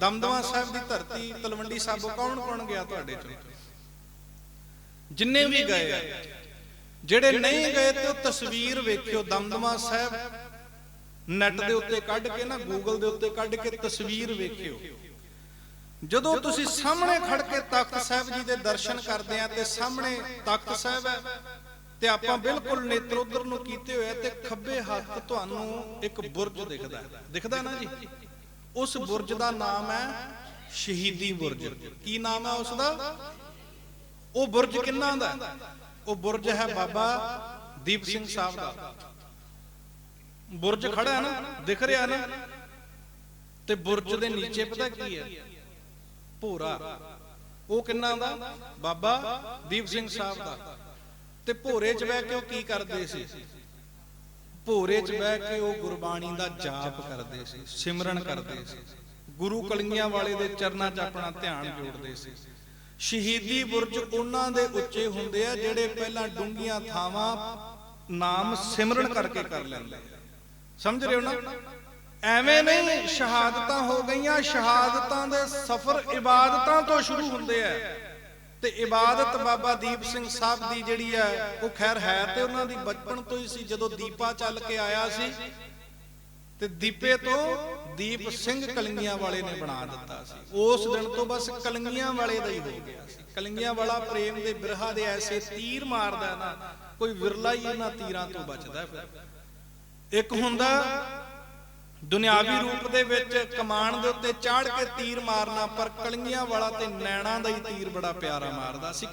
ਦਮਦਮਾ ਸਾਹਿਬ ਦੀ ਧਰਤੀ ਤਲਵੰਡੀ ਸਾਬੋ ਕੌਣ ਕੌਣ ਗਿਆ ਤੁਹਾਡੇ ਚੋਂ? ਜਿੰਨੇ ਵੀ ਗਏ, ਜਿਹੜੇ ਨਹੀਂ ਗਏ ਤੇ ਉਹ ਤਸਵੀਰ ਵੇਖਿਓ, ਦਮਦਮਾ ਸਾਹਿਬ ਨੈਟ ਦੇ ਉੱਤੇ ਕੱਢ ਕੇ ਨਾ ਗੂਗਲ ਦੇ ਉੱਤੇ ਕੱਢ ਕੇ ਤਸਵੀਰ ਵੇਖਿਓ। ਜਦੋਂ ਤੁਸੀਂ ਸਾਹਮਣੇ ਖੜ ਕੇ ਤਖਤ ਸਾਹਿਬ ਜੀ ਦੇ ਦਰਸ਼ਨ ਕਰਦੇ ਆ ਤੇ ਸਾਹਮਣੇ ਤਖਤ ਸਾਹਿਬ ਹੈ ਤੇ ਆਪਾਂ ਬਿਲਕੁਲ ਨੇਤਰ ਉਧਰ ਨੂੰ ਕੀਤੇ ਹੋਏ ਤੇ ਖੱਬੇ ਹੱਥ ਤੁਹਾਨੂੰ ਇੱਕ ਬੁਰਜ ਦਿਖਦਾ ਹੈ। ਦਿਖਦਾ ਨਾ ਜੀ? ਉਸ ਬੁਰਜ ਦਾ ਨਾਮ ਹੈ ਸ਼ਹੀਦੀ ਬੁਰਜ। ਕੀ ਨਾਮ ਹੈ ਉਸ ਦਾ ਉਹ ਬੁਰਜ ਕਿੰਨਾ ਦਾ ਉਹ ਬੁਰਜ ਹੈ ਬਾਬਾ ਦੀਪ ਸਿੰਘ ਸਾਹਿਬ ਦਾ। ਬੁਰਜ ਖੜਾ ਹੈ ਨਾ? ਦਿਖ ਰਿਹਾ ਨਾ? ਤੇ ਬੁਰਜ ਦੇ ਨੀਚੇ ਪਤਾ ਕੀ ਹੈ? ਭੋਰਾ। ਉਹ ਕਿੰਨਾ ਦਾ? ਬਾਬਾ ਦੀਪ ਸਿੰਘ ਸਾਹਿਬ ਦਾ। ਤੇ ਭੋਰੇ 'ਚ ਬਹਿ ਕੇ ਉਹ ਕੀ ਕਰਦੇ ਸੀ? ਭੋਰੇ 'ਚ ਬਹਿ ਕੇ ਉਹ ਗੁਰਬਾਣੀ ਦਾ ਜਾਪ ਕਰਦੇ ਸੀ ਸਿਮਰਨ ਕਰਦੇ ਸੀ। ਗੁਰੂ ਕਲਗੀਆਂ ਵਾਲੇ ਦੇ ਚਰਨਾਂ 'ਚ ਆਪਣਾ ਧਿਆਨ ਜੋੜਦੇ ਸੀ। ਸ਼ਹੀਦੀ ਬੁਰਜ ਉਹਨਾਂ ਦੇ ਉੱਚੇ ਹੁੰਦੇ ਆ ਜਿਹੜੇ ਪਹਿਲਾਂ ਡੂੰਘੀਆਂ ਥਾਵਾਂ ਨਾਮ ਸਿਮਰਨ ਕਰਕੇ ਕਰ ਲੈਂਦੇ। ਸਮਝ ਰਹੇ ਹੋ ਨਾ? ਐਵੇਂ ਨਹੀਂ ਸ਼ਹਾਦਤਾਂ ਹੋ ਗਈਆਂ ਸ਼ਹਾਦਤਾਂ ਦੇ ਸਫ਼ਰ ਇਬਾਦਤਾਂ ਤੋਂ ਸ਼ੁਰੂ ਹੁੰਦੇ ਆ। ਤੇ ਇਬਾਦਤ ਬਾਬਾ ਦੀਪ ਸਿੰਘ ਸਾਹਿਬ ਦੀ ਜਿਹੜੀ ਹੈ, ਉਹ ਖੈਰ ਹੈ ਤੇ ਉਹਨਾਂ ਦੀ ਬਚਪਨ ਤੋਂ ਹੀ ਸੀ, ਜਦੋਂ ਦੀਪਾ ਚੱਲ ਕੇ ਆਇਆ ਸੀ। ਤੇ ਦੀਪੇ ਤੋਂ ਦੀਪ ਸਿੰਘ ਕਲੰਗੀਆਂ ਵਾਲੇ ਨੇ ਬਣਾ ਦਿੱਤਾ ਸੀ। ਉਸ ਦਿਨ ਤੋਂ ਬਸ ਕਲੰਗੀਆਂ ਵਾਲੇ ਦਾ ਹੀ ਹੋ ਗਿਆ ਸੀ। ਕਲੰਗੀਆਂ ਵਾਲਾ ਪ੍ਰੇਮ ਦੇ ਬਿਰਹਾ ਦੇ ਐਸੇ ਤੀਰ ਮਾਰਦਾ ਨਾ, ਕੋਈ ਵਿਰਲਾ ਹੀ ਇਹਨਾਂ ਤੀਰਾਂ ਤੋਂ ਬਚਦਾ ਫਿਰ ਇੱਕ ਹੁੰਦਾ ਦੁਨਿਆਵੀ ਰੂਪ ਦੇ ਵਿੱਚ ਕਮਾਨ ਦੇ ਉੱਤੇ ਚਾੜ ਕੇ ਤੀਰ ਮਾਰਨਾ, ਪਰ ਕਲੰਗੀਆਂ ਵਾਲਾ ਤੇ ਨੈਣਾ ਦਾ ਹੀ ਤੀਰ ਬੜਾ ਪਿਆਰਾ ਮਾਰਦਾ ਸੀ।